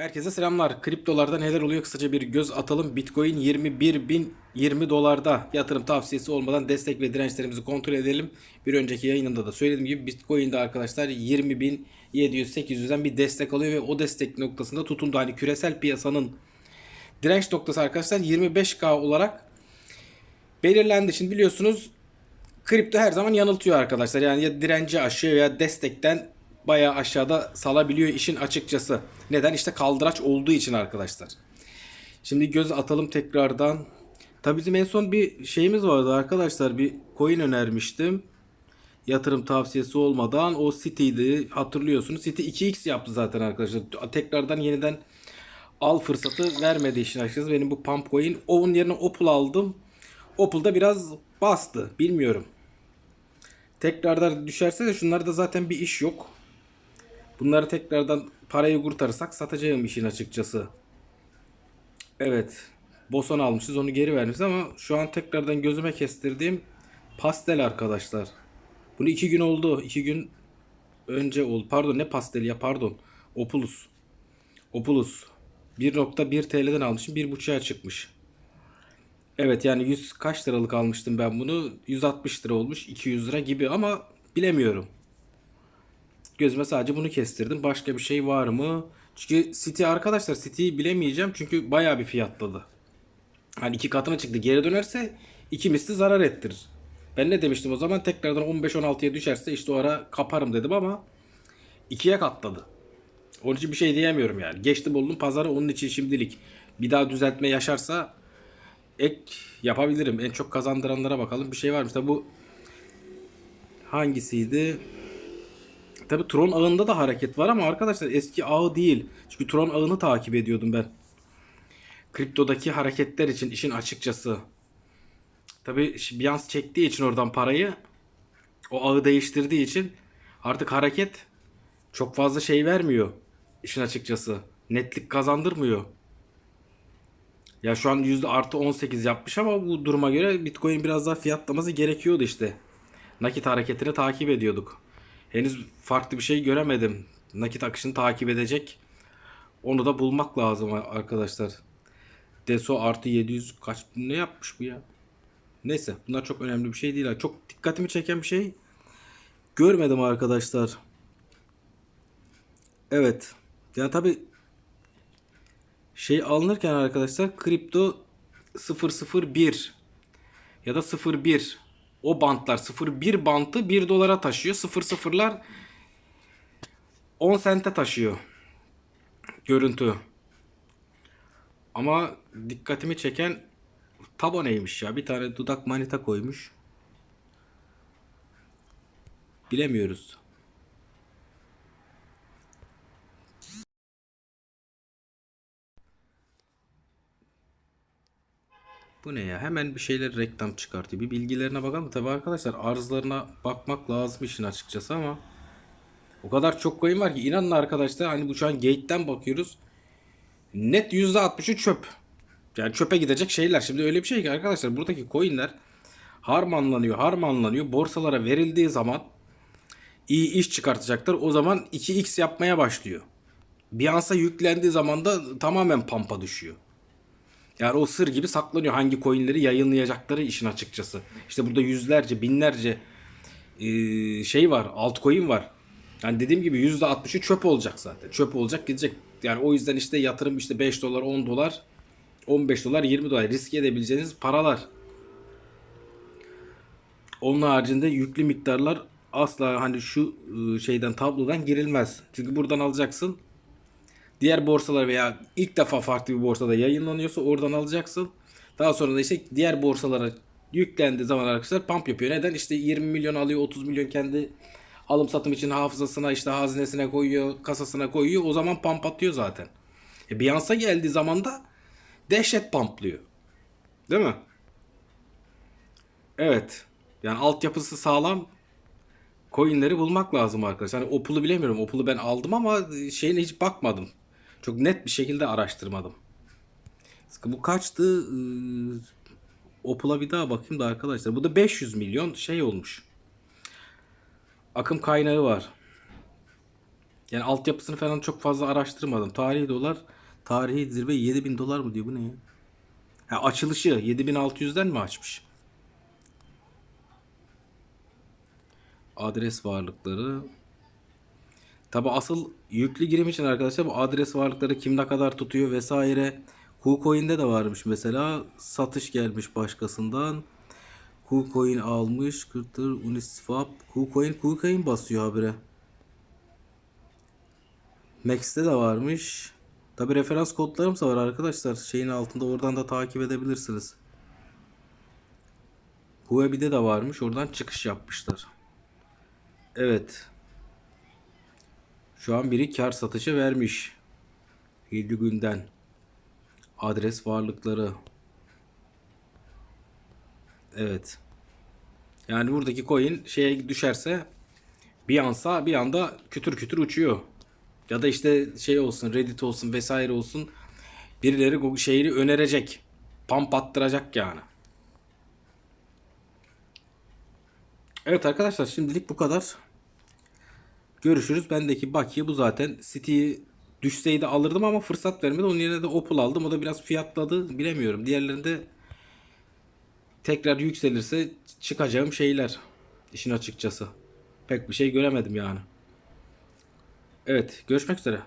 Herkese selamlar. Kriptolarda neler oluyor kısaca bir göz atalım. Bitcoin 21.020 dolarda yatırım tavsiyesi olmadan destek ve dirençlerimizi kontrol edelim. Bir önceki yayınımda da söylediğim gibi Bitcoin'de arkadaşlar 20.700-800'den bir destek alıyor ve o destek noktasında tutundu. Hani küresel piyasanın direnç noktası arkadaşlar 25K olarak belirlendi. Şimdi biliyorsunuz kripto her zaman yanıltıyor arkadaşlar. Yani ya direnci aşıyor ya destekten bayağı aşağıda salabiliyor işin açıkçası. Neden? İşte kaldıraç olduğu için arkadaşlar. Şimdi göz atalım tekrardan. Tabii bizim en son bir şeyimiz vardı arkadaşlar. Bir coin önermiştim. Yatırım tavsiyesi olmadan o City'ydi. Hatırlıyorsunuz. City 2x yaptı zaten arkadaşlar. Tekrardan yeniden al fırsatı vermedi işin açıkçası. Benim bu pump coin. Onun yerine Opal aldım. Opal'da biraz bastı. Bilmiyorum. Tekrardan düşerse de şunlarda zaten bir iş yok. Bunları tekrardan parayı kurtarırsak satacağım işin açıkçası. Evet. Boson almışız onu geri vermişiz ama şu an tekrardan gözüme kestirdiğim pastel arkadaşlar. Bunu iki gün oldu. iki gün önce oldu. Pardon ne pasteli ya pardon. Opulus. Opulus. 1.1 TL'den almışım. 1.5'a çıkmış. Evet yani 100 kaç liralık almıştım ben bunu? 160 lira olmuş. 200 lira gibi ama bilemiyorum. Gözüme sadece bunu kestirdim. Başka bir şey var mı? Çünkü City arkadaşlar City'yi bilemeyeceğim. Çünkü bayağı bir fiyatladı. Hani iki katına çıktı. Geri dönerse iki misli zarar ettirir. Ben ne demiştim o zaman? Tekrardan 15-16'ya düşerse işte o ara kaparım dedim ama ikiye katladı. Onun için bir şey diyemiyorum yani. Geçti buldum pazarı onun için şimdilik. Bir daha düzeltme yaşarsa ek yapabilirim. En çok kazandıranlara bakalım. Bir şey varmış. Tabi bu hangisiydi? Tabi Tron ağında da hareket var ama arkadaşlar eski ağı değil. Çünkü Tron ağını takip ediyordum ben. Kriptodaki hareketler için işin açıkçası. Tabi Binance çektiği için oradan parayı o ağı değiştirdiği için artık hareket çok fazla şey vermiyor. işin açıkçası. Netlik kazandırmıyor. Ya şu an yüzde artı 18 yapmış ama bu duruma göre Bitcoin biraz daha fiyatlaması gerekiyordu işte. Nakit hareketini takip ediyorduk. Henüz farklı bir şey göremedim. Nakit akışını takip edecek. Onu da bulmak lazım arkadaşlar. Deso artı 700 kaç ne yapmış bu ya? Neyse bunlar çok önemli bir şey değil. Çok dikkatimi çeken bir şey görmedim arkadaşlar. Evet. Yani tabi şey alınırken arkadaşlar kripto 001 ya da 01 o bantlar 01 bantı 1 dolara taşıyor. 00'lar 10 sente taşıyor. Görüntü. Ama dikkatimi çeken tabo neymiş ya? Bir tane dudak manita koymuş. Bilemiyoruz. Bu ne ya? Hemen bir şeyler reklam çıkartıyor. Bir bilgilerine bakalım. Tabi arkadaşlar arzlarına bakmak lazım işin açıkçası ama o kadar çok coin var ki inanın arkadaşlar hani bu şu an gate'den bakıyoruz. Net %60'ı çöp. Yani çöpe gidecek şeyler. Şimdi öyle bir şey ki arkadaşlar buradaki coinler harmanlanıyor, harmanlanıyor. Borsalara verildiği zaman iyi iş çıkartacaklar. O zaman 2x yapmaya başlıyor. Binance'a yüklendiği zaman da tamamen pampa düşüyor. Yani o sır gibi saklanıyor hangi coinleri yayınlayacakları işin açıkçası. İşte burada yüzlerce, binlerce e, şey var, altcoin var. Yani dediğim gibi %60'ı çöp olacak zaten. Çöp olacak gidecek. Yani o yüzden işte yatırım işte 5 dolar, 10 dolar, 15 dolar, 20 dolar risk edebileceğiniz paralar. Onun haricinde yüklü miktarlar asla hani şu e, şeyden tablodan girilmez. Çünkü buradan alacaksın diğer borsalar veya ilk defa farklı bir borsada yayınlanıyorsa oradan alacaksın. Daha sonra da işte diğer borsalara yüklendiği zaman arkadaşlar pump yapıyor. Neden? İşte 20 milyon alıyor, 30 milyon kendi alım satım için hafızasına işte hazinesine koyuyor, kasasına koyuyor. O zaman pump atıyor zaten. E Binance'a geldiği zaman da dehşet pumplıyor. Değil mi? Evet. Yani altyapısı sağlam coinleri bulmak lazım arkadaşlar. Hani Opal'ı bilemiyorum. Opal'ı ben aldım ama şeyine hiç bakmadım. Çok net bir şekilde araştırmadım. Bu kaçtı? Opal'a bir daha bakayım da arkadaşlar. Bu da 500 milyon şey olmuş. Akım kaynağı var. Yani altyapısını falan çok fazla araştırmadım. Tarihi dolar, tarihi zirve 7000 dolar mı diyor bu ne ya? Ha, açılışı 7600'den mi açmış? Adres varlıkları. Tabi asıl yüklü girim için arkadaşlar bu adres varlıkları kim ne kadar tutuyor vesaire. KuCoin'de de varmış mesela. Satış gelmiş başkasından. KuCoin almış. Kırtır, Uniswap. KuCoin, KuCoin basıyor habire. Max'te de varmış. Tabi referans kodlarımız var arkadaşlar. Şeyin altında oradan da takip edebilirsiniz. Huobi'de de varmış. Oradan çıkış yapmışlar. Evet. Şu an biri kar satışı vermiş. 7 günden. Adres varlıkları. Evet. Yani buradaki coin şeye düşerse bir ansa bir anda kütür kütür uçuyor. Ya da işte şey olsun Reddit olsun vesaire olsun birileri bu şeyi önerecek. Pump attıracak yani. Evet arkadaşlar şimdilik bu kadar. Görüşürüz. Bendeki bakiye bu zaten. City'yi düşseydi alırdım ama fırsat vermedi. Onun yerine de Opel aldım. O da biraz fiyatladı. Bilemiyorum. Diğerlerinde tekrar yükselirse çıkacağım şeyler. İşin açıkçası. Pek bir şey göremedim yani. Evet. Görüşmek üzere.